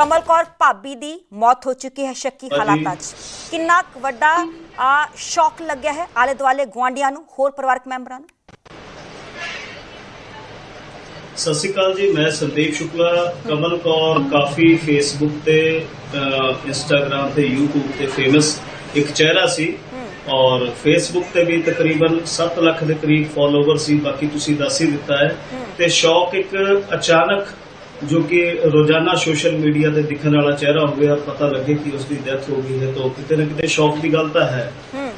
ਕਮਲ ਕੌਰ ਭਾਬੀ ਦੀ ਮੌਤ ਹੋ ਚੁੱਕੀ ਹੈ ਸ਼ੱਕੀ। ਹਾਲਾਤਾਂ 'ਚ। ਕਿੰਨਾ ਵੱਡਾ ਆ ਸ਼ੌਕ ਲੱਗਿਆ ਹੈ ਆਲੇ ਦੁਆਲੇ ਗੁਆਂਢੀਆਂ ਨੂੰ ਹੋਰ ਪਰਿਵਾਰਕ ਮੈਂਬਰਾਂ ਨੂੰ? ਸਤਿ ਸ਼੍ਰੀ ਅਕਾਲ ਜੀ ਮੈਂ ਸੰਦੀਪ ਸ਼ੁਕਲਾ ਕਮਲ ਕੌਰ ਕਾਫੀ ਫੇਸਬੁੱਕ ਤੇ ਇੰਸਟਾਗ੍ਰam ਤੇ YouTube ਤੇ ਫੇਮਸ ਇੱਕ ਚਿਹਰਾ ਸੀ। ਔਰ ਫੇਸਬੁੱਕ ਤੇ ਵੀ ਤਕਰੀਬਨ 7 ਲੱਖ ਦੇ ਕਰੀਬ ਫਾਲੋਵਰ ਸੀ ਬਾਕੀ ਤੁਸੀਂ ਦੱਸ ਹੀ ਦਿੱਤਾ ਹੈ। ਤੇ ਸ਼ੌਕ ਇੱਕ ਅਚਾਨਕ ਜੋ ਕਿ ਰੋਜ਼ਾਨਾ ਸੋਸ਼ਲ ਮੀਡੀਆ ਤੇ ਦਿਖਣ ਵਾਲਾ ਚਿਹਰਾ ਹੋ ਗਿਆ ਪਤਾ ਲੱਗੇ ਕਿ ਉਸ ਦੀ ਡੈਥ ਹੋ ਗਈ ਹੈ ਤਾਂ ਕਿਤੇ ਨਾ ਕਿਤੇ ਸ਼ੌਕ ਦੀ ਗੱਲ ਤਾਂ ਹੈ। ਹੂੰ।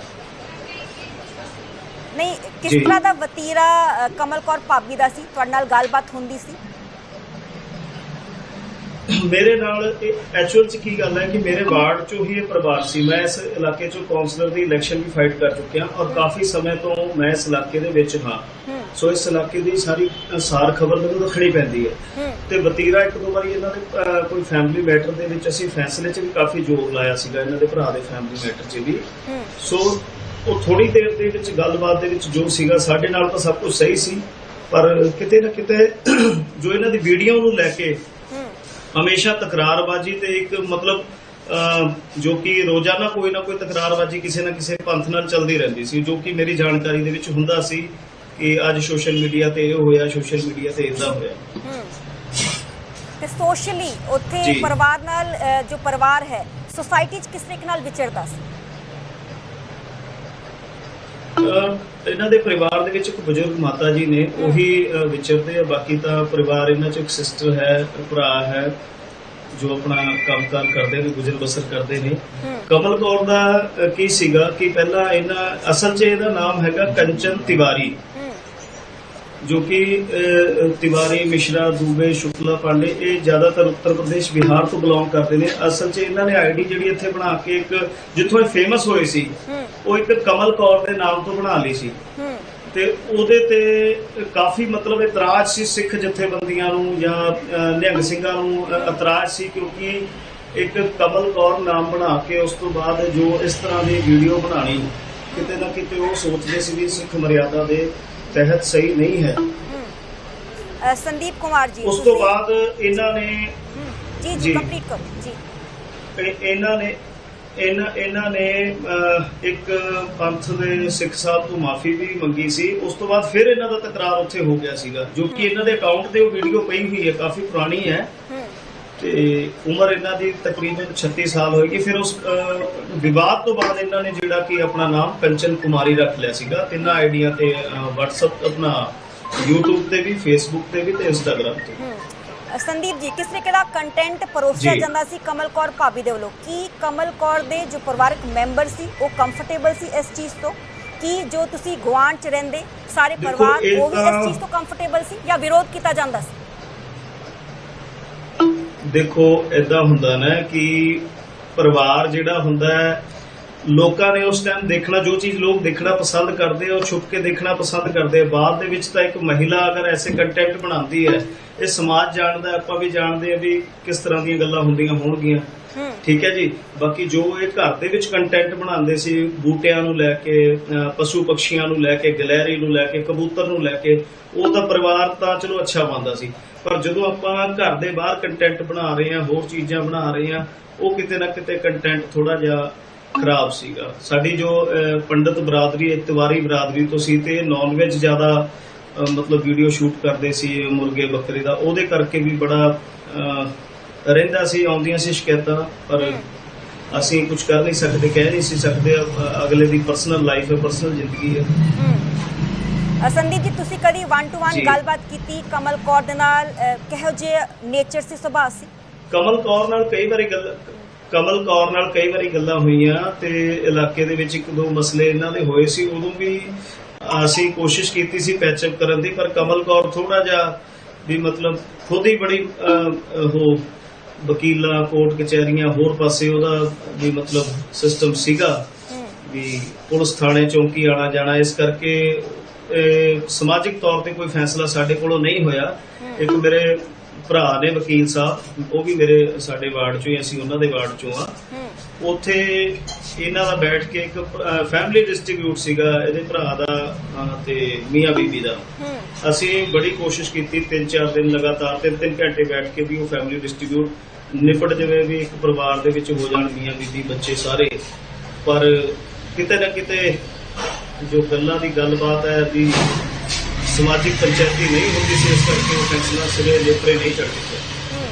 ਨਹੀਂ ਕਿਸ। ਤਰ੍ਹਾਂ ਦਾ ਵਤੀਰਾ ਅ, ਕਮਲ ਕੌਰ ਭਾਬੀ ਦਾ ਸੀ? ਤੁਹਾਡੇ ਨਾਲ ਗੱਲਬਾਤ ਹੁੰਦੀ ਸੀ? ਮੇਰੇ ਨਾਲ ਐਕਚੁਅਲ ਚ ਕੀ ਗੱਲ ਹੈ ਕਿ ਮੇਰੇ ਵਾਰਡ ਚੋਂ ਹੀ ਇਹ ਪਰਿਵਾਰ ਸੀ। ਮੈਂ ਇਸ ਇਲਾਕੇ ਚੋਂ ਕਾਉਂਸਲਰ ਦੀ ਇਲੈਕਸ਼ਨ ਵੀ ਫਾਈਟ ਕਰ ਚੁੱਕਿਆ ਔਰ ਕਾਫੀ ਸਮੇਂ ਤੋਂ ਮੈਂ ਇਸ ਇਲਾਕੇ ਦੇ ਵਿੱਚ ਹਾਂ। ਸੋ ਇਸ ਇਲਾਕੇ ਦੀ ਸਾਰੀ ਸਾਰ ਖਬਰ ਮੈਨੂੰ ਰੱਖਣੀ ਪੈਂਦੀ ਹੂੰ। ਤੇ ਵਤੀਰਾ ਇੱਕ ਦੋ ਵਾਰੀ ਇਹਨਾਂ ਦੇ ਕੋਈ ਫੈਮਿਲੀ ਮੈਟਰ ਦੇ ਵਿੱਚ ਅਸੀਂ ਫੈਸਲੇ 'ਚ ਵੀ ਕਾਫੀ ਜ਼ੋਰ ਲਾਇਆ ਸੀਗਾ ਇਹਨਾਂ ਦੇ ਭਰਾ ਦੇ ਫੈਮਿਲੀ ਮੈਟਰ 'ਚ ਵੀ। ਸੋ ਉਹ ਥੋੜੀ ਦੇਰ ਦੇ ਵਿੱਚ ਗੱਲਬਾਤ ਦੇ ਵਿੱਚ ਜੋ ਸੀਗਾ ਸਾਡੇ ਨਾਲ ਤਾਂ ਸਭ ਕੁਝ ਸਹੀ ਸੀ। ਪਰ ਕਿਤੇ ਨਾ ਕਿਤੇ ਜੋ ਇਹਨਾਂ ਦੀ ਵੀਡੀਓ ਨੂੰ ਲੈ ਕੇ ਹਮੇਸ਼ਾ ਤਕਰਾਰਬਾਜ਼ੀ ਤੇ ਇੱਕ ਮਤਲਬ ਜੋ ਕਿ ਰੋਜ਼ਾਨਾ ਕੋਈ ਨਾ ਕੋਈ ਤਕਰਾਰਬਾਜ਼ੀ ਕਿਸੇ ਨਾ ਕਿਸੇ ਪੰਥ ਨਾਲ ਚੱਲਦੀ ਰਹਿੰਦੀ ਸੀ ਜੋ ਕਿ ਮੇਰੀ ਜਾਣਕਾਰੀ ਦੇ ਵਿੱਚ ਹੁੰਦਾ ਸੀ ਕਿ ਅੱਜ ਸੋਸ਼ਲ ਮੀਡੀਆ ਤੇ ਇਹ ਹੋਇਆ ਸੋਸ਼ਲ ਮੀਡੀਆ ਤੇ ਇਦਾਂ ਹੋਇਆ। ਤੇ ਸੋਸ਼ਲੀ ਉੱਥੇ। ਪਰਿਵਾਰ ਨਾਲ ਜੋ ਪਰਿਵਾਰ ਹੈ ਸੋਸਾਇਟੀ 'ਚ ਕਿਸ ਤਰੀਕੇ ਨਾਲ ਵਿਚਰਦਾ ਸੀ? ਇਹਨਾਂ ਦੇ ਪਰਿਵਾਰ ਦੇ ਵਿੱਚ ਇੱਕ ਬਜ਼ੁਰਗ ਮਾਤਾ ਜੀ ਨੇ ਉਹੀ ਵਿਚਰਦੇ ਆ। ਬਾਕੀ ਤਾਂ ਪਰਿਵਾਰ ਇਹਨਾਂ ਚ ਇੱਕ ਸਿਸਟਰ ਹੈ ਭਰਾ ਹੈ ਜੋ ਆਪਣਾ ਕੰਮਕਾਰ ਕਰਦੇ ਨੇ ਗੁਜ਼ਰ ਬਸਰ ਕਰਦੇ ਨੇ। ਕਮਲ ਕੌਰ ਦਾ ਕੀ ਸੀਗਾ ਕਿ ਪਹਿਲਾਂ ਇਹਨਾਂ ਅਸਲ 'ਚ ਇਹਦਾ ਨਾਮ ਹੈਗਾ ਕੰਚਨ ਤਿਵਾਰੀ। ਜੋ ਕਿ ਤਿਵਾਰੀ ਮਿਸ਼ਰਾ ਦੂਬੇ ਸ਼ੁਕਲਾ ਪਾਂਡੇ ਇਹ ਜ਼ਿਆਦਾਤਰ ਉੱਤਰ ਪ੍ਰਦੇਸ਼ ਬਿਹਾਰ ਤੋਂ ਬਿਲੋਂਗ ਕਰਦੇ ਨੇ। ਅਸਲ 'ਚ ਇਹਨਾਂ ਨੇ ਆਈਡੀ ਜਿਹੜੀ ਇੱਥੇ ਬਣਾ ਕੇ ਇੱਕ ਜਿੱਥੋਂ ਇਹ ਫੇਮਸ ਹੋਏ ਸੀ ਉਹ ਇੱਕ ਕਮਲ ਕੌਰ ਦੇ ਨਾਮ ਤੋਂ ਬਣਾ ਲਈ ਸੀ। ਤੇ ਉਹਦੇ ਤੇ ਕਾਫੀ ਮਤਲਬ ਇਤਰਾਜ਼ ਸੀ ਸਿੱਖ ਜਥੇਬੰਦੀਆਂ ਨੂੰ ਜਾਂ ਨਿਹੰਗ ਸਿੰਘਾਂ ਨੂੰ ਇਤਰਾਜ਼ ਸੀ ਕਿਉਂਕਿ ਇੱਕ ਕਮਲ ਕੌਰ ਨਾਮ ਬਣਾ ਕੇ ਉਸ ਤੋਂ ਬਾਅਦ ਜੋ ਇਸ ਤਰ੍ਹਾਂ ਦੀ ਵੀਡੀਓ ਬਣਾਣੀ ਕਿਤੇ ਨਾ ਕਿਤੇ ਉਹ ਸੋਚਦੇ ਸੀ ਵੀ ਸਿੱਖ ਮਰਿਆਦਾ ਦੇ ਤਹਿਤ ਸਹੀ ਨਹੀਂ ਹੈ। ਸੰਦੀਪ ਕੁਮਾਰ ਜੀ ਉਸ ਤੋਂ ਬਾਅਦ ਇਹਨਾਂ ਨੇ ਜੀ ਜੀ। ਕੰਪਲੀਟ ਕਰੋ। ਜੀ। ਇਹ- ਇਹਨਾਂ ਨੇ ਇਹਨਾਂ ਇਹਨਾਂ ਨੇ ਇੱਕ ਪੰਥ ਦੇ ਸਿੱਖ ਸਾਹਿਬ ਤੋਂ ਮਾਫੀ ਵੀ ਮੰਗੀ ਸੀ। ਉਸ ਤੋਂ ਬਾਅਦ ਫਿਰ ਇਹਨਾਂ ਦਾ ਤਕਰਾਰ ਉੱਥੇ ਹੋ ਗਿਆ ਸੀਗਾ ਜੋ ਕਿ ਇਹਨਾਂ ਦੇ ਅਕਾਊਂਟ ਤੇ ਉਹ ਵੀਡੀਓ ਪਈ ਹੋਈ ਹੈ ਕਾਫੀ ਪੁਰਾਣੀ ਹੂੰ। ਤੇ ਉਮਰ ਇਹਨਾਂ ਦੀ ਤਕਰੀਬਨ 36 ਸਾਲ ਹੋਏਗੀ। ਫਿਰ ਉਸ ਵਿਵਾਦ ਤੋਂ ਬਾਅਦ ਇਹਨਾਂ ਨੇ ਜਿਹੜਾ ਕਿ ਆਪਣਾ ਨਾਮ ਕੰਚਨ ਕੁਮਾਰੀ ਰੱਖ ਲਿਆ ਸੀਗਾ। ਤਿੰਨਾਂ ਆਈਡੀਆਂ ਤੇ WhatsApp ਆਪਣਾ YouTube ਤੇ ਵੀ Facebook ਤੇ ਵੀ ਤੇ Instagram ਤੇ। ਸੰਦੀਪ ਜੀ ਕਿਸ ਤਰੀਕੇ ਦਾ ਕੰਟੈਂਟ ਪਰੋਸਿਆ। ਜਾਂਦਾ ਸੀ ਕਮਲ ਕੌਰ ਭਾਬੀ ਦੇ ਵੱਲੋਂ? ਕੀ ਕਮਲ ਕੌਰ ਦੇ ਜੋ ਪਰਿਵਾਰਕ ਮੈਂਬਰ ਸੀ ਉਹ ਕੰਫਰਟੇਬਲ ਸੀ ਇਸ ਚੀਜ਼ ਤੋਂ? ਕੀ ਜੋ ਤੁਸੀਂ ਗੁਆਂਢ ਚ ਰਹਿੰਦੇ ਸਾਰੇ ਪਰਿਵਾਰ ਉਹ ਵੀ ਇਸ ਚੀਜ਼ ਤੋਂ ਕੰਫਰਟੇਬਲ ਸੀ ਜਾਂ ਵਿਰੋਧ ਕੀਤਾ ਜਾਂਦਾ ਸੀ? ਦੇਖੋ ਇਦਾਂ ਹੁੰਦਾ ਨਾ ਕਿ ਪਰਿਵਾਰ ਜਿਹੜਾ ਹੁੰਦਾ ਹੈ, ਲੋਕਾਂ ਨੇ ਉਸ ਟਾਈਮ ਦੇਖਣਾ, ਜੋ ਚੀਜ਼ ਲੋਕ ਦੇਖਣਾ ਪਸੰਦ ਕਰਦੇ ਆ, ਉਹ ਛੁਪ ਕੇ ਦੇਖਣਾ ਪਸੰਦ ਕਰਦੇ ਆ। ਬਾਅਦ ਦੇ ਵਿੱਚ ਤਾਂ ਇੱਕ ਮਹਿਲਾ ਅਗਰ ਐਸੇ ਕੰਟੈਂਟ ਬਣਾਉਂਦੀ ਹੈ, ਇਹ ਸਮਾਜ ਜਾਣਦਾ, ਆਪਾਂ ਵੀ ਜਾਣਦੇ ਆ ਵੀ ਕਿਸ ਤਰ੍ਹਾਂ ਦੀਆਂ ਗੱਲਾਂ ਹੁੰਦੀਆਂ ਹੋਣਗੀਆਂ। ਠੀਕ ਹੈ ਜੀ। ਬਾਕੀ ਜੋ ਇਹ ਘਰ ਦੇ ਵਿੱਚ ਕੰਟੈਂਟ ਬਣਾਉਂਦੇ ਸੀ ਬੂਟਿਆਂ ਨੂੰ ਲੈ ਕੇ ਪਸ਼ੂ ਪਕਸ਼ੀਆਂ ਨੂੰ ਲੈ ਕੇ ਗਲੈਰੀ ਨੂੰ ਲੈ ਕੇ ਕਬੂਤਰ ਨੂੰ ਲੈ ਕੇ ਉਹ ਤਾਂ ਪਰਿਵਾਰ ਤਾਂ ਚਲੋ ਅੱਛਾ ਬੰਦਾ ਸੀ। ਪਰ ਜਦੋਂ ਆਪਾਂ ਘਰ ਦੇ ਬਾਹਰ ਕੰਟੈਂਟ ਬਣਾ ਰਹੇ ਹਾਂ ਹੋਰ ਚੀਜ਼ਾਂ ਬਣਾ ਰਹੇ ਹਾਂ ਉਹ ਕਿਤੇ ਨਾ ਕਿਤੇ ਕੰਟੈਂਟ ਥੋੜਾ ਜਿਹਾ ਖਰਾਬ ਸੀਗਾ। ਸਾਡੀ ਜੋ ਅਹ, ਪੰਡਤ ਬਰਾਦਰੀ ਇਤਵਾਰੀ ਬਰਾਦਰੀ ਤੋਂ ਸੀ ਤੇ ਨਾਨ ਵੈਜ ਜ਼ਿਆਦਾ ਮਤਲਬ ਵੀਡੀਓ ਸ਼ੂਟ ਕਰਦੇ ਸੀ ਮੁਰਗੇ ਬੱਕਰੇ ਦਾ ਉਹਦੇ ਕਰਕੇ ਵੀ ਬੜਾ ਰਹਿੰਦਾ ਸੀ ਆਉਂਦੀਆਂ ਸੀ ਸ਼ਿਕਾਇਤਾਂ ਪਰ ਅਸੀਂ ਕੁਝ ਕਰ ਨਹੀਂ ਸਕਦੇ ਕਹਿ ਨਹੀਂ ਸੀ ਸਕਦੇ ਅਗਲੇ ਦੀ ਪਰਸਨਲ ਲਾਈਫ ਹੈ ਪਰਸਨਲ ਜ਼ਿੰਦਗੀ ਹੈ। ਸੰਦੀਪ ਜੀ ਤੁਸੀਂ ਕਦੀ 1 ਟੂ 1 ਜੀ। ਗੱਲਬਾਤ ਕੀਤੀ? ਕਮਲ ਕੌਰ ਦੇ ਨਾਲ ਕਿਹੋ ਜਿਹੇ ਨੇਚਰ ਸੀ ਸੁਭਾਅ ਸੀ? ਕਮਲ ਕੌਰ ਨਾਲ ਕਈ ਵਾਰੀ ਗੱਲ ਕਮਲ ਕੌਰ ਨਾਲ ਕਈ ਵਾਰੀ ਗੱਲਾਂ ਹੋਈਆਂ ਤੇ ਇਲਾਕੇ ਦੇ ਵਿੱਚ ਇੱਕ ਦੋ ਮਸਲੇ ਇਹਨਾਂ ਦੇ ਹੋਏ ਸੀ ਉਦੋਂ ਵੀ ਅਸੀਂ ਕੋਸ਼ਿਸ਼ ਕੀਤੀ ਸੀ ਪੈਚਅਪ ਕਰਨ ਦੀ ਪਰ ਕਮਲ ਕੌਰ ਥੋੜਾ ਜਿਹਾ ਵੀ ਮਤਲਬ ਖੁਦ ਹੀ ਬੜੀ ਉਹ ਵਕੀਲਾਂ ਕੋਰਟ ਕਚਹਿਰੀਆਂ ਹੋਰ ਪਾਸੇ ਉਹਦਾ ਵੀ ਮਤਲਬ ਸਿਸਟਮ ਸੀਗਾ ਵੀ ਪੁਲਿਸ ਥਾਣੇ ਚੌਂਕੀ ਆਣਾ ਜਾਣਾ ਇਸ ਕਰਕੇ ਸਮਾਜਿਕ ਤੌਰ ਤੇ ਕੋਈ ਫੈਸਲਾ ਸਾਡੇ ਕੋਲੋਂ ਨਹੀਂ ਹੋਇਆ। ਇੱਕ ਮੇਰੇ ਭਰਾ ਨੇ ਵਕੀਲ ਸਾਹਿਬ ਉਹ ਵੀ ਮੇਰੇ ਸਾਡੇ ਵਾਰਡ ਚੋਂ ਹੀ ਅਸੀਂ ਉਹਨਾਂ ਦੇ ਵਾਰਡ ਚੋਂ ਆ। ਉੱਥੇ ਇਹਨਾਂ ਦਾ ਬੈਠ ਕੇ ਇੱਕ ਫੈਮਿਲੀ ਡਿਸਟ੍ਰੀਬਿਊਟ ਸੀਗਾ ਇਹਦੇ ਭਰਾ ਦਾ ਤੇ ਮੀਆਂ ਬੀਬੀ ਦਾ। ਅਸੀਂ ਬੜੀ ਕੋਸ਼ਿਸ਼ ਕੀਤੀ ਤਿੰਨ ਚਾਰ ਦਿਨ ਲਗਾਤਾਰ ਤਿੰਨ ਤਿੰਨ ਘੰਟੇ ਬੈਠ ਕੇ ਵੀ ਉਹ ਫੈਮਿਲੀ ਡਿਸਟ੍ਰੀਬਿਊਟ ਨਿਪਟ ਜਾਵੇ ਵੀ ਇੱਕ ਪਰਿਵਾਰ ਦੇ ਵਿੱਚ ਹੋ ਜਾਣ ਮੀਆਂ ਬੀਬੀ ਬੱਚੇ ਸਾਰੇ। ਪਰ ਕਿਤੇ ਨਾ ਕਿਤੇ ਜੋ ਗੱਲਾਂ ਦੀ ਗੱਲਬਾਤ ਹੈ ਵੀ ਸਮਾਜਿਕ ਪੰਚਾਇਤੀ ਨਹੀਂ ਹੁੰਦੀ ਸੀ ਇਸ ਕਰਕੇ ਉਹ ਫੈਸਲਾ ਸਿਰੇ ਨੇਪਰੇ ਨਹੀਂ ਚੜ ਸਕਿਆ। ਹਮ,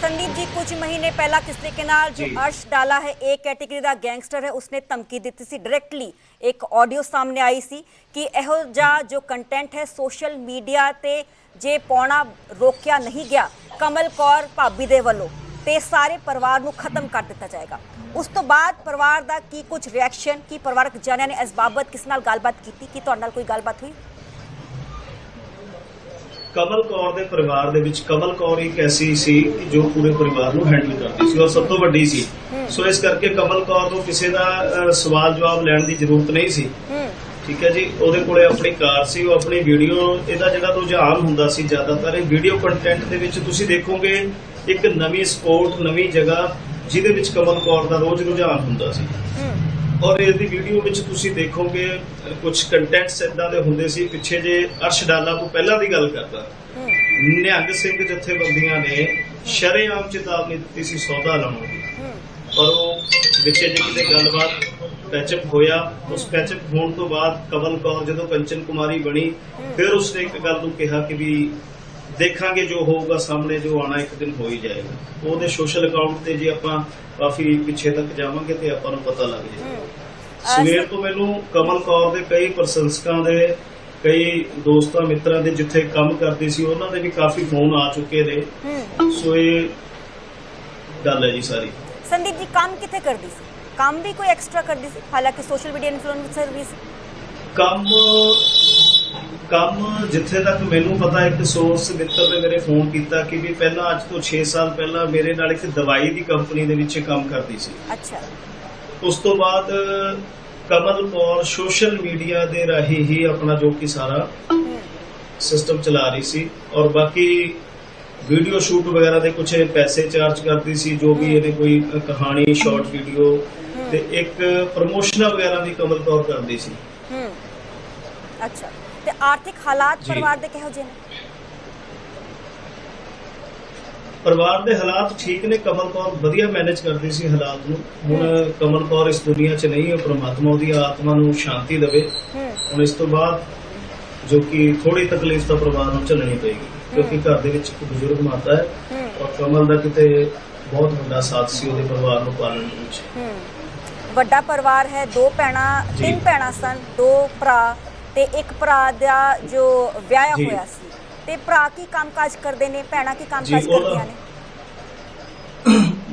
ਸੰਦੀਪ ਜੀ ਕੁਝ ਮਹੀਨੇ ਪਹਿਲਾਂ ਕਿਸ ਤਰੀਕੇ ਨਾਲ ਜੋ ਜੀ। ਅਰਸ਼ ਡਾਲਾ ਹੈ ਏ ਕੈਟਾਗਰੀ ਦਾ ਗੈਂਗਸਟਰ ਹੈ ਉਸਨੇ ਧਮਕੀ ਦਿੱਤੀ ਸੀ। ਡਾਇਰੈਕਟਲੀ ਇੱਕ ਆਡੀਓ ਸਾਹਮਣੇ ਆਈ ਸੀ ਕਿ ਇਹੋ ਜਿਹਾ ਜੋ ਕੰਟੈਂਟ ਹੈ ਸੋਸ਼ਲ ਮੀਡੀਆ ਤੇ ਜੇ ਪਾਉਣਾ ਰੋਕਿਆ ਨਹੀਂ ਗਿਆ ਕਮਲ ਕੌਰ ਭਾਬੀ ਦੇ ਵੱਲੋਂ। ਤੇ ਸਾਰੇ ਪਰਿਵਾਰ ਨੂੰ ਖਤਮ ਕਰ ਦਿੱਤਾ ਜਾਏਗਾ। ਉਸ ਤੋਂ ਬਾਅਦ ਪਰਿਵਾਰ ਦਾ ਕੀ ਕੁਝ ਰਿਐਕਸ਼ਨ ਕੀ ਪਰਿਵਾਰਕ ਜਨਿਆਂ ਨੇ ਇਸ ਬਾਬਤ ਕਿਸ ਨਾਲ ਗੱਲਬਾਤ ਕੀਤੀ? ਕੀ ਤੁਹਾਡੇ ਨਾਲ ਕੋਈ ਗੱਲਬਾਤ ਹੋਈ? ਕਮਲ ਕੌਰ ਦੇ ਪਰਿਵਾਰ ਦੇ ਵਿੱਚ ਕਮਲ ਕੌਰ ਇੱਕ ਐਸੀ ਸੀ ਜੋ ਪੂਰੇ ਪਰਿਵਾਰ ਨੂੰ ਹੈਂਡਲ ਕਰਦੀ ਸੀ ਔਰ ਸਭ ਤੋਂ ਵੱਡੀ ਸੀ। ਸੋ ਇਸ ਕਰਕੇ ਕਮਲ ਕੌਰ ਨੂੰ ਕਿਸੇ ਦਾ ਸਵਾਲ ਜਵਾਬ ਲੈਣ ਦੀ ਜ਼ਰੂਰਤ ਨਹੀਂ ਸੀ। ਠੀਕ ਹੈ ਜੀ ਉਹਦੇ ਕੋਲੇ ਆਪਣੀ ਕਾਰ ਸੀ ਉਹ ਆਪਣੀ ਵੀਡੀਓ ਇਹਦਾ ਜਿਹੜਾ ਰੁਝਾਨ ਹੁੰਦਾ ਸੀ ਜ਼ਿਆਦਾਤਰ ਇਹ ਵੀਡੀਓ ਕੰਟੈਂਟ ਦੇ ਵਿੱਚ ਤੁਸੀਂ ਦੇਖੋਗੇ ਇੱਕ ਨਵੀਂ ਸਪੋਰਟ ਨਵੀਂ ਜਗ੍ਹਾ ਜਿਹਦੇ ਵਿੱਚ ਕਮਲ ਕੌਰ ਦਾ ਰੋਜ਼ ਰੁਝਾਨ ਹੁੰਦਾ ਸੀ। ਔਰ ਇਹਦੀ ਵੀਡੀਓ ਵਿੱਚ ਤੁਸੀਂ ਦੇਖੋਗੇ ਕੁਝ ਕੰਟੈਂਟਸ ਇਦਾਂ ਦੇ ਹੁੰਦੇ ਸੀ ਪਿੱਛੇ ਜੇ ਅਰਸ਼ ਡਾਲਾ ਤੋਂ ਪਹਿਲਾਂ ਦੀ ਗੱਲ ਕਰਦਾ। ਨਿਹੰਗ ਸਿੰਘ ਜਥੇਬੰਦੀਆਂ ਨੇ ਸ਼ਰੇਆਮ ਚੇਤਾਵਨੀ ਦਿੱਤੀ ਸੀ ਸੌਦਾ ਲਾਉਣ ਦੀ। ਪਰ ਉਹ ਵਿੱਚੇ ਜੇ ਕਿਤੇ ਗੱਲਬਾਤ ਪੈਚਅਪ ਹੋਇਆ ਉਸ ਪੈਚਅਪ ਹੋਣ ਤੋਂ ਬਾਅਦ ਕਮਲ ਕੌਰ ਜਦੋਂ ਕੰਚਨ ਕੁਮਾਰੀ ਬਣੀ ਫਿਰ ਉਸਨੇ ਇੱਕ ਗੱਲ ਨੂੰ ਕਿਹਾ ਕਿ ਵੀ ਦੇਖਾਂਗੇ ਜੋ ਹੋਊਗਾ ਸਾਹਮਣੇ ਜੋ ਆਣਾ ਇੱਕ ਦਿਨ ਹੋ ਹੀ ਜਾਏਗਾ। ਉਹਦੇ ਸੋਸ਼ਲ ਅਕਾਊਂਟ ਤੇ ਜੇ ਆਪਾਂ ਕਾਫੀ ਪਿੱਛੇ ਤੱਕ ਜਾਵਾਂਗੇ ਤੇ ਆਪਾਂ ਨੂੰ ਪਤਾ ਲੱਗ ਜਾਏਗਾ। ਸਵੇਰ ਤੋਂ ਮੈਨੂੰ ਕਮਲ ਕੌਰ ਦੇ ਕਈ ਪ੍ਰਸ਼ੰਸਕਾਂ ਦੇ ਕਈ ਦੋਸਤਾਂ ਮਿੱਤਰਾਂ ਦੇ ਜਿੱਥੇ ਕੰਮ ਕਰਦੀ ਸੀ ਉਹਨਾਂ ਦੇ ਵੀ ਕਾਫੀ ਫੋਨ ਆ ਚੁੱਕੇ ਨੇ। ਸੋ ਇਹ ਗੱਲ ਹੈ ਜੀ ਸਾਰੀ। ਸੰਦੀਪ ਜੀ ਕੰਮ ਕਿੱਥੇ ਕਰਦੀ ਸੀ? ਕੰਮ ਵੀ ਕੋਈ ਐਕਸਟਰਾ ਕਰਦੀ ਸੀ? ਹਾਲਾਂਕਿ ਸੋਸ਼ਲ ਮੀਡੀਆ ਇਨਫਲੂਐਂਸਰ ਵੀ ਸੀ। ਕੰਮ ਕੰਮ ਜਿੱਥੇ ਤੱਕ ਮੈਨੂੰ ਪਤਾ ਇੱਕ ਸੋਰਸ ਮਿੱਤਰ ਨੇ ਮੇਰੇ ਫੋਨ ਕੀਤਾ ਕਿ ਵੀ ਪਹਿਲਾਂ ਅੱਜ ਤੋਂ 6 ਸਾਲ ਪਹਿਲਾਂ ਮੇਰੇ ਨਾਲ ਇੱਕ ਦਵਾਈ ਦੀ ਕੰਪਨੀ ਦੇ ਵਿੱਚ ਕੰਮ ਕਰਦੀ ਸੀ। ਅੱਛਾ। ਉਸ ਤੋਂ ਬਾਅਦ ਕਮਲ ਕੌਰ ਸੋਸ਼ਲ ਮੀਡੀਆ ਦੇ ਰਾਹੀਂ ਹੀ ਆਪਣਾ ਜੋ ਕਿ ਸਾਰਾ ਸਿਸਟਮ ਚਲਾ ਰਹੀ ਸੀ ਔਰ ਬਾਕੀ ਵੀਡੀਓ ਸ਼ੂਟ ਵਗੈਰਾ ਦੇ ਕੁਝ ਪੈਸੇ ਚਾਰਜ ਕਰਦੀ ਸੀ ਜੋ ਵੀ ਇਹਦੇ ਕੋਈ ਕਹਾਣੀ ਸ਼ਾਰਟ ਵੀਡੀਓ ਤੇ ਇੱਕ ਪ੍ਰਮੋਸ਼ਨਾਂ ਵਗੈਰਾ ਵੀ ਕਮਲ ਕੌਰ ਕਰਦੀ ਸੀ। ਹੂੰ ਅੱਛਾ। ਤੇ ਆਰਥਿਕ ਹਾਲਾਤ ਜੀ। ਪਰਿਵਾਰ ਦੇ ਕਿਹੋ ਜਿਹੇ ਨੇ? ਪਰਿਵਾਰ ਦੇ ਹਾਲਾਤ ਠੀਕ ਨੇ ਕਮਲ ਕੌਰ ਵਧੀਆ ਮੈਨੇਜ ਕਰਦੀ ਸੀ ਹਾਲਾਤ ਨੂੰ। ਹੁਣ ਕਮਲ ਕੌਰ ਇਸ ਦੁਨੀਆ 'ਚ ਨਹੀਂ ਹੈ ਪ੍ਰਮਾਤਮਾ ਉਹਦੀ ਆਤਮਾ ਨੂੰ ਸ਼ਾਂਤੀ ਦੇਵੇ। ਹੂੰ। ਹੁਣ ਇਸ ਤੋਂ ਬਾਅਦ ਜੋ ਕਿ ਥੋੜੀ ਤਕਲੀਫ ਤਾਂ ਪਰਿਵਾਰ ਨੂੰ ਝੱਲਣੀ ਪਏਗੀ ਕਿਉਂਕਿ ਘਰ ਦੇ ਵਿੱਚ ਇੱਕ ਬਜ਼ੁਰਗ ਮਾਤਾ ਹੈ ਹੂੰ। ਔਰ ਕਮਲ ਦਾ ਕਿਤੇ ਬਹੁਤ ਵੱਡਾ ਸਾਥ ਸੀ ਉਹਦੇ ਪਰਿਵਾਰ ਨੂੰ ਪਾਲਣ ਦੇ ਵਿੱਚ। ਹੂੰ। ਵੱਡਾ ਪਰਿਵਾਰ ਹੈ ਦੋ ਭੈਣਾਂ। ਤਿੰਨ ਭੈਣਾਂ ਸਨ ਦੋ ਭਰਾ ਤੇ ਇੱਕ ਭਰਾ ਦਾ ਜੋ ਵਿਆਹਿਆ ਜੀ। ਹੋਇਆ ਸੀ ਤੇ ਭਰਾ ਕੀ ਕੰਮਕਾਜ ਕਰਦੇ ਨੇ ਭੈਣਾਂ ਕੀ ਕੰਮਕਾਜ ਕਰਦੀਆਂ ਨੇ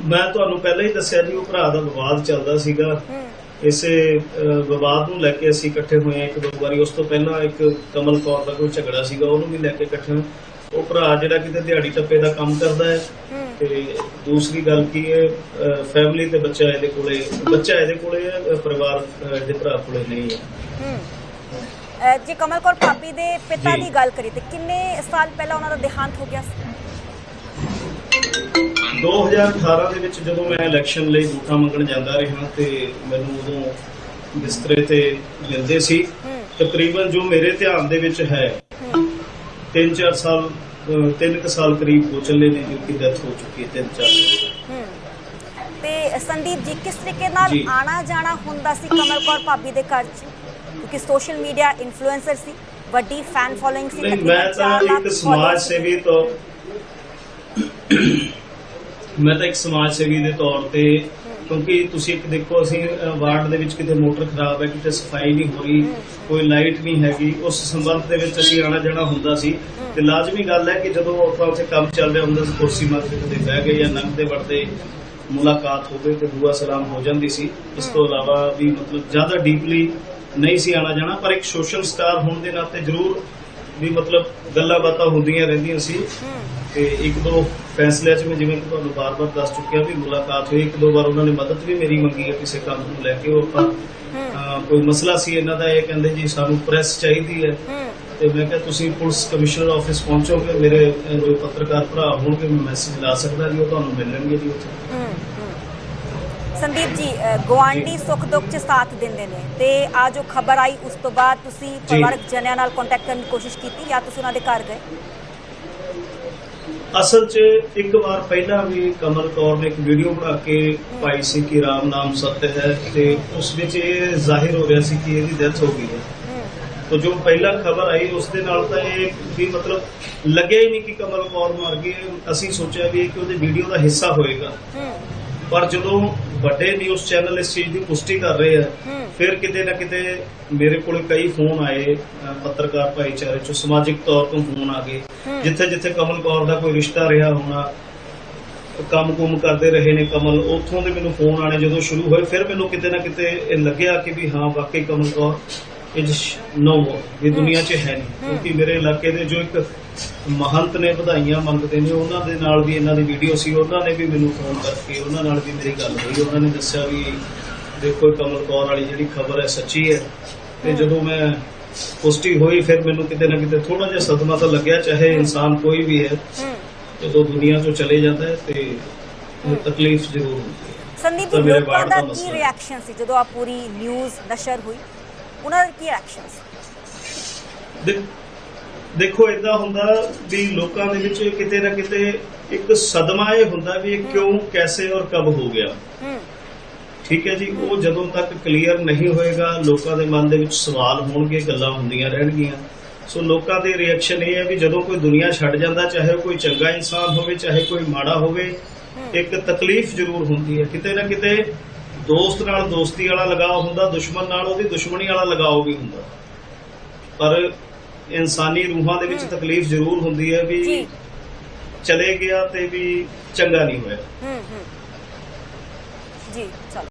ਮੈਂ ਤੁਹਾਨੂੰ ਪਹਿਲਾਂ ਹੀ ਦੱਸਿਆ ਜੀ ਉਹ ਭਰਾ ਦਾ ਵਿਵਾਦ ਚੱਲਦਾ ਸੀਗਾ ਇਸੇ ਵਿਵਾਦ ਨੂੰ ਲੈ ਕੇ ਅਸੀਂ ਇਕੱਠੇ ਹੋਏ ਇੱਕ ਦੋ ਵਾਰੀ ਉਸ ਤੋਂ ਪਹਿਲਾਂ ਇੱਕ ਕਮਲ ਕੌਰ ਦਾ ਕੋਈ ਝਗੜਾ ਸੀਗਾ ਉਹਨੂੰ ਵੀ ਲੈ ਕੇ ਇਕੱਠੇ। ਉਹ ਭਰਾ ਜਿਹੜਾ ਕਿਤੇ ਦਿਹਾੜੀ ਟੱਪੇ ਦਾ ਕੰਮ ਕਰਦਾ ਹੈ ਤੇ ਦੂਸਰੀ ਗੱਲ ਕੀ ਹੈ ਫੈਮਿਲੀ ਤੇ ਬੱਚਾ ਇਹਦੇ ਕੋਲੇ ਬੱਚਾ ਇਹਦੇ ਕੋਲੇ ਹੈ ਪਰਿਵਾਰ ਇਹਦੇ ਭਰਾ ਕੋਲੇ ਨਹੀਂ ਹੈ। ਜੇ ਕਮਲ ਕੌਰ ਭਾਬੀ ਦੇ ਪਿਤਾ। ਦੀ ਗੱਲ ਕਰੀ ਤੇ ਕਿੰਨੇ ਸਾਲ ਪਹਿਲਾਂ ਉਹਨਾਂ ਦਾ ਦੇਹਾਂਤ ਹੋ ਗਿਆ ਸੀ? 2018 ਦੇ ਵਿੱਚ ਜਦੋਂ ਮੈਂ ਇਲੈਕਸ਼ਨ ਲਈ ਵੋਟਾਂ ਮੰਗਣ ਜਾਂਦਾ ਰਿਹਾ ਤੇ ਮੈਨੂੰ ਉਦੋਂ ਬਿਸਤਰੇ ਤੇ ਮਿਲਦੇ ਸੀ। ਤਕਰੀਬਨ ਜੋ ਮੇਰੇ ਧਿਆਨ ਦੇ ਵਿੱਚ ਹੂੰ 3-4 ਸਾਲ 3 ਸਾਲ ਕਰੀਬ ਹੋ ਚੱਲੇ ਨੇ ਜੋ ਕਿ ਡੈਥ ਹੋ ਚੁੱਕੀ ਹੈ 3-4 ਹੂੰ ਤੇ ਸੰਦੀਪ ਜੀ ਕਿਸ ਤਰੀਕੇ ਨਾਲ ਜੀ। ਆਣਾ ਜਾਣਾ ਹੁੰਦਾ ਸੀ ਕਮਲ ਕੌਰ ਭਾਬੀ ਦੇ ਘਰ 'ਚ ਕਿਉਂਕਿ ਸੋਸ਼ਲ ਮੀਡੀਆ ਇਨਫਲੂਐਂਸਰ ਸੀ ਵੱਡੀ ਫੈਨ ਫੋਲੋਇੰਗ ਸੀ ਨਹੀਂ ਮੈਂ ਤਾਂ ਚਾਰ ਲੱਖ ਇੱਕ ਸਮਾਜ followers ਸੀ। ਸੇਵੀ ਤੋਂ ਮੈਂ ਤਾਂ ਇੱਕ ਸਮਾਜ ਸੇਵੀ ਦੇ ਤੌਰ ਤੇ ਕਿਉਂਕਿ ਤੁਸੀਂ ਇੱਕ ਦੇਖੋ, ਅਸੀਂ ਵਾਰਡ ਦੇ ਵਿੱਚ ਕਿਤੇ ਮੋਟਰ ਖਰਾਬ ਹੈ, ਕਿਤੇ ਸਫ਼ਾਈ ਨਹੀਂ ਹੋ ਰਹੀ ਕੋਈ ਲਾਈਟ ਨਹੀਂ ਹੈਗੀ, ਉਸ ਸੰਬੰਧ ਦੇ ਵਿੱਚ ਅਸੀਂ ਆਣਾ ਜਾਣਾ ਹੁੰਦਾ ਸੀ। ਤੇ ਲਾਜ਼ਮੀ ਗੱਲ ਹੈ ਕਿ ਜਦੋਂ ਆਪਾਂ ਉੱਥੇ ਕੰਮ ਚੱਲ ਰਿਹਾ ਹੁੰਦਾ ਸੀ, ਕੁਰਸੀ ਮਾਰ ਕੇ ਬਹਿ ਗਏ ਜਾਂ ਲੰਘਦੇ ਵੜਦੇ ਮੁਲਾਕਾਤ ਹੋ ਗਈ ਤੇ ਦੁਆ ਸਲਾਮ ਹੋ ਜਾਂਦੀ ਸੀ। ਇਸ ਤੋਂ ਇਲਾਵਾ ਵੀ ਮਤਲਬ ਜ਼ਿਆਦਾ ਡੀਪਲੀ ਨਹੀਂ ਸੀ ਆਣਾ ਜਾਣਾ, ਪਰ ਇੱਕ ਸੋਸ਼ਲ ਸਟਾਰ ਹੋਣ ਦੇ ਨਾਤੇ ਜ਼ਰੂਰ ਵੀ ਮਤਲਬ ਗੱਲਾਂ ਬਾਤਾਂ ਹੁੰਦੀਆਂ ਰਹਿੰਦੀਆਂ ਸੀ। ਤੇ ਇੱਕ ਦੋ ਫੈਸਲਿਆਂ 'ਚ ਮੈਂ ਜਿਵੇਂ ਕਿ ਤੁਹਾਨੂੰ ਬਾਰ-ਬਾਰ ਦੱਸ ਚੁੱਕਿਆ ਵੀ ਮੁਲਾਕਾਤ ਹੋਈ ਇੱਕ ਦੋ ਵਾਰ ਉਹਨਾਂ ਨੇ ਮਦਦ ਵੀ ਮੇਰੀ ਮੰਗੀ ਹੈ ਕਿਸੇ ਕੰਮ ਨੂੰ ਲੈ ਕੇ ਉਹ ਆਪਾਂ ਕੋਈ ਮਸਲਾ ਸੀ ਇਹਨਾਂ ਦਾ ਇਹ ਕਹਿੰਦੇ ਜੀ ਸਾਨੂੰ ਪ੍ਰੈਸ ਚਾਹੀਦੀ ਹੈ। ਤੇ ਮੈਂ ਕਿਹਾ ਤੁਸੀਂ ਪੁਲਿਸ ਕਮਿਸ਼ਨਰ ਆਫਿਸ ਪਹੁੰਚੋਗੇ ਮੇਰੇ ਜੋ ਪੱਤਰਕਾਰ ਭਰਾ ਹੋਣਗੇ ਮੈਂ ਮੈਸੇਜ ਲਾ ਸਕਦਾ ਜੀ ਉਹ ਤੁਹਾਨੂੰ ਮਿਲਣਗੇ ਜੀ ਉੱਥੇ। ਸੰਦੀਪ ਜੀ ਜੀ। ਸੁੱਖ ਦੁੱਖ 'ਚ ਸਾਥ ਦਿੰਦੇ ਨੇ ਤੇ ਆ ਜੋ ਖਬਰ ਆਈ ਉਸ ਤੋਂ ਬਾਅਦ ਤੁਸੀਂ ਪਰਿਵਾਰਕ ਜਨਿਆਂ ਨਾਲ ਕੰਟੈਕਟ ਕਰਨ ਦੀ ਕੋਸ਼ਿਸ਼ ਕੀਤੀ ਜਾਂ ਤੁਸੀਂ ਉਹਨਾਂ ਦੇ ਘਰ ਗਏ? ਅਸਲ 'ਚ ਇੱਕ ਵਾਰ ਪਹਿਲਾਂ ਵੀ ਕਮਲ ਕੌਰ ਨੇ ਇੱਕ ਵੀਡੀਓ ਬਣਾ ਕੇ ਪਾਈ ਸੀ ਕਿ ਰਾਮ ਨਾਮ ਸੱਤ ਹੈ ਤੇ ਉਸ ਵਿੱਚ ਇਹ ਜ਼ਾਹਿਰ ਹੋ ਰਿਹਾ ਸੀ ਕਿ ਇਹਦੀ ਡੈਥ ਹੋ ਗਈ ਹੈ। ਤੋ ਜੋ ਪਹਿਲਾਂ ਖਬਰ ਆਈ, ਉਸ ਦੇ ਨਾਲ ਤਾਂ ਇਹ ਵੀ ਮਤਲਬ ਲੱਗਿਆ ਹੀ ਨਹੀਂ ਕਿ ਕਮਲ ਕੌਰ ਮਰ ਗਈ ਅਸੀਂ ਸੋਚਿਆ ਵੀ ਇਹ ਕਿ ਉਹਦੇ ਵੀਡੀਓ ਦਾ ਹਿੱਸਾ ਹੋਏਗਾ। ਪਰ ਜਦੋਂ ਵੱਡੇ ਨਿਊਜ਼ ਚੈਨਲ ਇਸ ਚੀਜ਼ ਦੀ ਪੁਸ਼ਟੀ ਕਰ ਰਹੇ ਆ, ਫਿਰ ਕਿਤੇ ਨਾ ਕਿਤੇ ਮੇਰੇ ਕੋਲ ਕਈ ਫੋਨ ਆਏ ਪੱਤਰਕਾਰ ਭਾਈਚਾਰੇ ਚੋਂ ਸਮਾਜਿਕ ਤੌਰ ਤੋਂ ਫੋਨ ਆ ਗਏ। ਜਿੱਥੇ ਜਿੱਥੇ ਕਮਲ ਕੌਰ ਦਾ ਕੋਈ ਰਿਸ਼ਤਾ ਰਿਹਾ ਹੋਣਾ ਕੰਮ ਕੁਮ ਕਰਦੇ ਰਹੇ ਨੇ ਕਮਲ ਉੱਥੋਂ ਦੇ ਮੈਨੂੰ ਫੋਨ ਆਣੇ ਜਦੋਂ ਸ਼ੁਰੂ ਹੋਏ ਫਿਰ ਮੈਨੂੰ ਕਿਤੇ ਨਾ ਕਿਤੇ ਇਹ ਲੱਗਿਆ ਕਿ ਵੀ ਹਾਂ ਵਾਕਈ ਕਮਲ ਕੌਰ ਇਜ ਨੋ ਮੋਰ ਇਹ ਦੁਨੀਆ 'ਚ ਹੈ ਨਹੀਂ। ਕਿਉਂਕਿ ਮੇਰੇ ਇਲਾਕੇ ਦੇ ਜੋ ਇੱਕ ਮਹੰਤ ਨੇ ਵਧਾਈਆਂ ਮੰਗਦੇ ਨੇ ਉਹਨਾਂ ਦੇ ਨਾਲ ਵੀ ਇਹਨਾਂ ਦੀ ਵੀਡੀਓ ਸੀ ਉਹਨਾਂ ਨੇ ਵੀ ਮੈਨੂੰ ਫੋਨ ਕਰਕੇ ਉਹਨਾਂ ਨਾਲ ਵੀ ਮੇਰੀ ਗੱਲ ਹੋਈ ਉਹਨਾਂ ਨੇ ਦੱਸਿਆ ਵੀ ਦੇਖੋ ਕਮਲ ਕੌਰ ਵਾਲੀ ਜਿਹੜੀ ਖਬਰ ਹੈ ਸੱਚੀ ਹੈ। ਤੇ ਜਦੋਂ ਮੈਂ ਪੁਸ਼ਟੀ ਹੋਈ ਫਿਰ ਮੈਨੂੰ ਕਿਤੇ ਨਾ ਕਿਤੇ ਥੋੜਾ ਜਿਹਾ ਸਦਮਾ ਤਾਂ ਲੱਗਿਆ ਚਾਹੇ ਇਨਸਾਨ ਕੋਈ ਵੀ ਹੈ ਜਦੋਂ ਦੁਨੀਆ ਤੋਂ ਚਲੇ ਜਾਂਦਾ ਹੈ ਤੇ ਤਕਲੀਫ ਜ਼ਰੂਰ ਹੁੰਦੀ ਹੈ। ਸੰਦੀਪ ਜੀ ਲੋਕਾਂ ਦਾ ਕੀ। ਰਿਐਕਸ਼ਨ ਸੀ ਜਦੋਂ ਆ ਪੂਰੀ ਨਿਊਜ਼ ਨਸ਼ਰ ਹੋਈ? ਉਹਨਾਂ ਦਾ ਕੀ ਰਿਐਕਸ਼ਨ ਸੀ? ਦੇਖੋ ਇਦਾਂ ਹੁੰਦਾ ਵੀ ਲੋਕਾਂ ਦੇ ਵਿੱਚ ਕਿਤੇ ਨਾ ਕਿਤੇ ਇੱਕ ਸਦਮਾ ਇਹ ਹੁੰਦਾ ਵੀ ਇਹ ਕਿਉਂ ਕੈਸੇ ਔਰ ਕਬ ਹੋ ਗਿਆ। ਹੂੰ। ਠੀਕ ਹੈ ਜੀ ਉਹ ਜਦੋਂ ਤੱਕ ਕਲੀਅਰ ਨਹੀਂ ਹੋਏਗਾ ਲੋਕਾਂ ਦੇ ਮਨ ਦੇ ਵਿੱਚ ਸਵਾਲ ਹੋਣਗੇ ਗੱਲਾਂ ਹੁੰਦੀਆਂ ਰਹਿਣਗੀਆਂ। ਸੋ ਲੋਕਾਂ ਦੇ ਰਿਐਕਸ਼ਨ ਇਹ ਹੈ ਵੀ ਜਦੋਂ ਕੋਈ ਦੁਨੀਆ ਛੱਡ ਜਾਂਦਾ ਚਾਹੇ ਕੋਈ ਚੰਗਾ ਇਨਸਾਨ ਹੋਵੇ ਚਾਹੇ ਕੋਈ ਮਾੜਾ ਹੋਵੇ ਇੱਕ ਤਕਲੀਫ ਜ਼ਰੂਰ ਹੁੰਦੀ ਹੈ। ਕਿਤੇ ਨਾ ਕਿਤੇ ਦੋਸਤ ਨਾਲ ਦੋਸਤੀ ਵਾਲਾ ਲਗਾਅ ਹੁੰਦਾ ਦੁਸ਼ਮਣ ਨਾਲ ਉਹਦੀ ਦੁਸ਼ਮਣੀ ਵਾਲਾ ਲਗਾਅ ਵੀ ਹੁੰਦਾ। ਪਰ ਇਨਸਾਨੀ ਰੂਹਾਂ ਦੇ ਵਿੱਚ ਤਕਲੀਫ ਜ਼ਰੂਰ ਹੁੰਦੀ ਹੈ ਵੀ ਚਲੇ ਗਿਆ ਤੇ ਵੀ ਚੰਗਾ ਨਹੀਂ ਹੋਇਆ। ਹੂੰ ਹੂੰ। ਜੀ ਚਲੋ।